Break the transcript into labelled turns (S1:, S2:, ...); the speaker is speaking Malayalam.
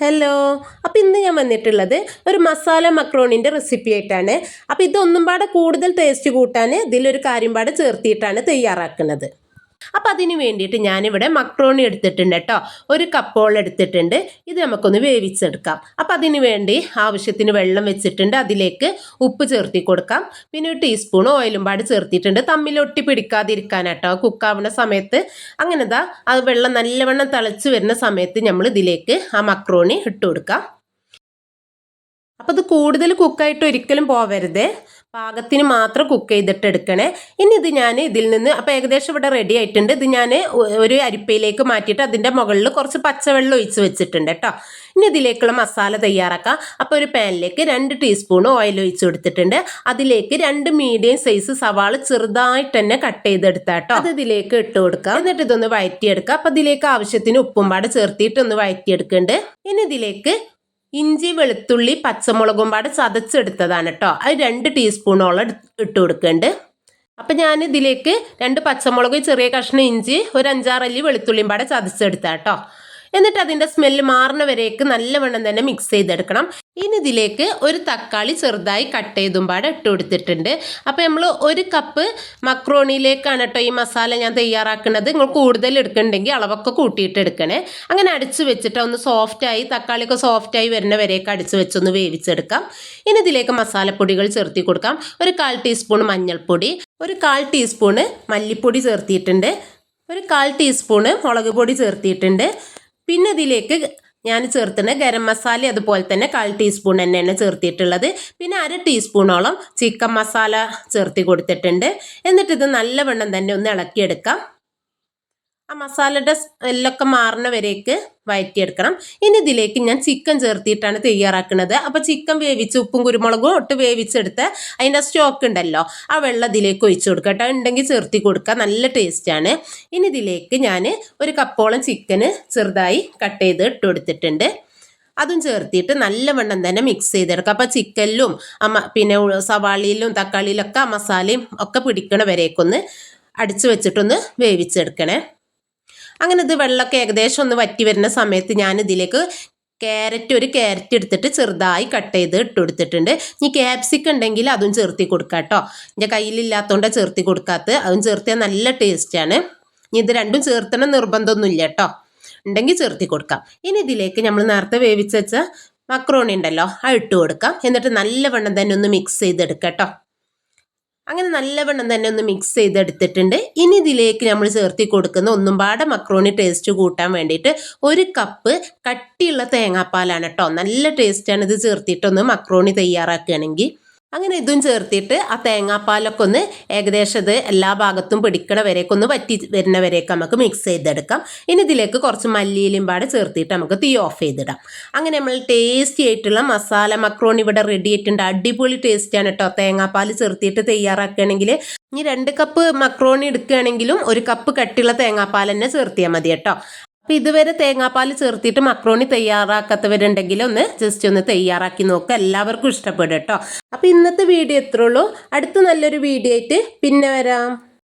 S1: ഹലോ അപ്പോൾ ഇന്ന് ഞാൻ വന്നിട്ടുള്ളത് ഒരു മസാല മക്രോണിന്റെ റെസിപ്പി ആയിട്ടാണ്. അപ്പോൾ ഇതൊന്നും പാടെ കൂടുതൽ ടേസ്റ്റ് കൂട്ടാൻ ഇതിലൊരു കാര്യം പാടെ ചേർത്തിയിട്ടാണ് തയ്യാറാക്കുന്നത്. അപ്പോൾ അതിന് വേണ്ടിയിട്ട് ഞാനിവിടെ മക്രോണി എടുത്തിട്ടുണ്ട് കേട്ടോ. ഒരു കപ്പോൾ എടുത്തിട്ടുണ്ട്. ഇത് നമുക്കൊന്ന് വേവിച്ചെടുക്കാം. അപ്പം അതിന് വേണ്ടി ആവശ്യത്തിന് വെള്ളം വെച്ചിട്ടുണ്ട്. അതിലേക്ക് ഉപ്പ് ചേർത്തി കൊടുക്കാം. പിന്നെ ഒരു ടീസ്പൂൺ ഓയിലും പാട് ചേർത്തിട്ടുണ്ട്. തമ്മിൽ ഒട്ടി പിടിക്കാതിരിക്കാനാട്ടോ കുക്കാവുന്ന സമയത്ത് അങ്ങനെ ദാ അത് വെള്ളം നല്ലവണ്ണം തിളച്ച് വരുന്ന സമയത്ത് നമ്മൾ ഇതിലേക്ക് ആ മക്രോണി ഇട്ട് കൊടുക്കാം. അപ്പോൾ ഇത് കൂടുതൽ കുക്കായിട്ട് ഒരിക്കലും പോവരുത്. പാകത്തിന് മാത്രം കുക്ക് ചെയ്തിട്ട് എടുക്കണേ. ഇനി ഇത് ഞാൻ ഇതിൽ നിന്ന് അപ്പോൾ ഏകദേശം ഇവിടെ റെഡി ആയിട്ടുണ്ട്. ഇത് ഞാൻ ഒരു അരിപ്പയിലേക്ക് മാറ്റിയിട്ട് അതിന്റെ മുകളിൽ കുറച്ച് പച്ചവെള്ളം ഒഴിച്ച് വെച്ചിട്ടുണ്ട് കേട്ടോ ഇനി ഇതിലേക്കുള്ള മസാല തയ്യാറാക്കാം. അപ്പോൾ ഒരു പാനിലേക്ക് രണ്ട് ടീസ്പൂൺ ഓയിൽ ഒഴിച്ച് കൊടുത്തിട്ടുണ്ട്. അതിലേക്ക് രണ്ട് മീഡിയം സൈസ് സവാള ചെറുതായിട്ട് തന്നെ കട്ട് ചെയ്തെടുത്താ കേട്ടോ അത് ഇതിലേക്ക് ഇട്ട് കൊടുക്കാം. എന്നിട്ട് ഇതൊന്ന് വഴറ്റിയെടുക്കാം അപ്പോൾ ഇതിലേക്ക് ആവശ്യത്തിന് ഉപ്പും പാടെ ചേർത്തിട്ട് ഒന്ന് വഴറ്റിയെടുക്കുന്നുണ്ട് ഇനി ഇതിലേക്ക് ഇഞ്ചി വെളുത്തുള്ളി പച്ചമുളകും പാടെ ചതച്ചെടുത്തതാണ് കേട്ടോ അത് രണ്ട് ടീസ്പൂണോളം ഇട്ട് കൊടുക്കുന്നുണ്ട് അപ്പം ഞാൻ ഇതിലേക്ക് രണ്ട് പച്ചമുളക് ചെറിയ കഷ്ണം ഇഞ്ചി ഒരു അഞ്ചാറല്ലി വെളുത്തുള്ളിയും പാടെ ചതച്ചെടുത്താ കേട്ടോ എന്നിട്ട് അതിന്റെ സ്മെല്ല് മാറുന്ന നല്ലവണ്ണം തന്നെ മിക്സ് ചെയ്തെടുക്കണം. ഇനി ഇതിലേക്ക് ഒരു തക്കാളി ചെറുതായി കട്ട് ചെയ്തും പാടെ ഇട്ട് കൊടുത്തിട്ടുണ്ട്. അപ്പോൾ നമ്മൾ ഒരു കപ്പ് മക്രോണിയിലേക്കാണ് കേട്ടോ ഈ മസാല ഞാൻ തയ്യാറാക്കുന്നത്. നിങ്ങൾ കൂടുതൽ എടുക്കണ്ടെങ്കിൽ അളവൊക്കെ കൂട്ടിയിട്ട് എടുക്കണേ. അങ്ങനെ അടിച്ച് വെച്ചിട്ട് ഒന്ന് സോഫ്റ്റായി തക്കാളിയൊക്കെ സോഫ്റ്റായി വരുന്ന അടിച്ച് വെച്ചൊന്ന് വേവിച്ചെടുക്കാം. ഇനി ഇതിലേക്ക് മസാലപ്പൊടികൾ ചേർത്തി കൊടുക്കാം. ഒരു കാൽ ടീസ്പൂൺ മഞ്ഞൾപ്പൊടി ഒരു കാൽ ടീസ്പൂണ് മല്ലിപ്പൊടി ചേർത്തിയിട്ടുണ്ട്. ഒരു കാൽ ടീസ്പൂണ് മുളക് പൊടി ചേർത്തിയിട്ടുണ്ട്. പിന്നെ ഇതിലേക്ക് ഞാൻ ചേർത്തുന്ന ഗരം മസാല അതുപോലെ തന്നെ കാൽ ടീസ്പൂൺ തന്നെയാണ് ചേർത്തിട്ടുള്ളത്. പിന്നെ അര ടീസ്പൂണോളം ചിക്കൻ മസാല ചേർത്തി കൊടുത്തിട്ടുണ്ട്. എന്നിട്ട് ഇത് നല്ലവണ്ണം തന്നെ ഒന്ന് ഇളക്കിയെടുക്കാം. ആ മസാലയുടെ സ്മെല്ലൊക്കെ മാറുന്ന വരേക്ക് വഴറ്റിയെടുക്കണം ഇനി ഇതിലേക്ക് ഞാൻ ചിക്കൻ ചേർത്തിയിട്ടാണ് തയ്യാറാക്കുന്നത്. അപ്പോൾ ചിക്കൻ വേവിച്ച് ഉപ്പും കുരുമുളകും ഇട്ട് വേവിച്ചെടുത്ത് അതിന്റെ സ്റ്റോക്ക് ഉണ്ടല്ലോ ആ വെള്ളം ഇതിലേക്ക് ഒഴിച്ചു കൊടുക്കുക കേട്ടോ. ഉണ്ടെങ്കിൽ ചേർത്തി കൊടുക്കുക. നല്ല ടേസ്റ്റാണ് ഇനി ഇതിലേക്ക് ഞാൻ ഒരു കപ്പോളം ചിക്കന് ചെറുതായി കട്ട് ചെയ്ത് ഇട്ട് കൊടുത്തിട്ടുണ്ട്. അതും ചേർത്തിട്ട് നല്ലവണ്ണം തന്നെ മിക്സ് ചെയ്തെടുക്കുക. അപ്പോൾ ചിക്കനിലും പിന്നെ സവാളിയിലും തക്കാളിയിലൊക്കെ മസാലയും ഒക്കെ പിടിക്കണ വരേക്കൊന്ന് അടിച്ചു വെച്ചിട്ടൊന്ന് വേവിച്ചെടുക്കണേ. അങ്ങനെ ഇത് വെള്ളമൊക്കെ ഏകദേശം ഒന്ന് വറ്റി വരുന്ന സമയത്ത് ഞാൻ ഇതിലേക്ക് ക്യാരറ്റ് ഒരു ക്യാരറ്റ് എടുത്തിട്ട് ചെറുതായി കട്ട് ചെയ്ത് ഇട്ട് കൊടുത്തിട്ടുണ്ട്. ഇനി ക്യാപ്സിക്കം ഉണ്ടെങ്കിൽ അതും ചേർത്തി കൊടുക്കാം കേട്ടോ. എന്റെ കയ്യിലില്ലാത്തതുകൊണ്ട് ചേർത്തി കൊടുക്കാത്ത അതും ചേർത്തിയാൽ നല്ല ടേസ്റ്റാണ് ഇനി ഇത് രണ്ടും ചേർത്തണം നിർബന്ധമൊന്നുമില്ല കേട്ടോ. ഉണ്ടെങ്കിൽ ചേർത്തി കൊടുക്കാം. ഇനി ഇതിലേക്ക് നമ്മൾ നേരത്തെ വേവിച്ച് വെച്ച മക്രോണി ഉണ്ടല്ലോ അത് ഇട്ട് കൊടുക്കാം. എന്നിട്ട് നല്ലവണ്ണം തന്നെ ഒന്ന് മിക്സ് ചെയ്തെടുക്കാം കേട്ടോ. അങ്ങനെ നല്ലവണ്ണം തന്നെ ഒന്ന് മിക്സ് ചെയ്തെടുത്തിട്ടുണ്ട്. ഇനി ഇതിലേക്ക് നമ്മൾ ചേർത്തി കൊടുക്കുന്ന ഒന്നും പാടെ മക്രോണി ടേസ്റ്റ് കൂട്ടാൻ വേണ്ടിയിട്ട് ഒരു കപ്പ് കട്ടിയുള്ള തേങ്ങാപ്പാലാണ് കേട്ടോ നല്ല ടേസ്റ്റാണ് ഇത് ചേർത്തിട്ടൊന്ന് മക്രോണി തയ്യാറാക്കുകയാണെങ്കിൽ. അങ്ങനെ ഇതും ചേർത്തിട്ട് ആ തേങ്ങാപ്പാലൊക്കെ ഒന്ന് ഏകദേശം ഇത് എല്ലാ ഭാഗത്തും പിടിക്കണ വരേക്ക് ഒന്ന് വറ്റി വരുന്ന വരേക്ക് നമുക്ക് മിക്സ് ചെയ്തെടുക്കാം. ഇനി ഇതിലേക്ക് കുറച്ച് മല്ലിയിലും പാടെ ചേർത്തിട്ട് നമുക്ക് തീ ഓഫ് ചെയ്തിടാം. അങ്ങനെ നമ്മൾ ടേസ്റ്റി ആയിട്ടുള്ള മസാല മക്രോൺ ഇവിടെ റെഡി ആയിട്ടുണ്ട്. അടിപൊളി ടേസ്റ്റാണ് കേട്ടോ തേങ്ങാപ്പാൽ ചേർത്തിട്ട് തയ്യാറാക്കുകയാണെങ്കിൽ ഇനി രണ്ട് കപ്പ് മക്രോണി എടുക്കുകയാണെങ്കിലും ഒരു കപ്പ് കട്ടിയുള്ള തേങ്ങാപ്പാൽ തന്നെ ചേർത്തിയാൽ മതി കേട്ടോ അപ്പോൾ ഇതുവരെ തേങ്ങാപ്പാൽ ചേർത്തിട്ട് മക്രോണി തയ്യാറാക്കാത്തവരുണ്ടെങ്കിൽ ഒന്ന് ജസ്റ്റ് ഒന്ന് തയ്യാറാക്കി നോക്കുക എല്ലാവർക്കും ഇഷ്ടപ്പെടും കേട്ടോ അപ്പോൾ ഇന്നത്തെ വീഡിയോ എത്രയുള്ളൂ അടുത്ത നല്ലൊരു വീഡിയോ ആയിട്ട് പിന്നെ വരാം.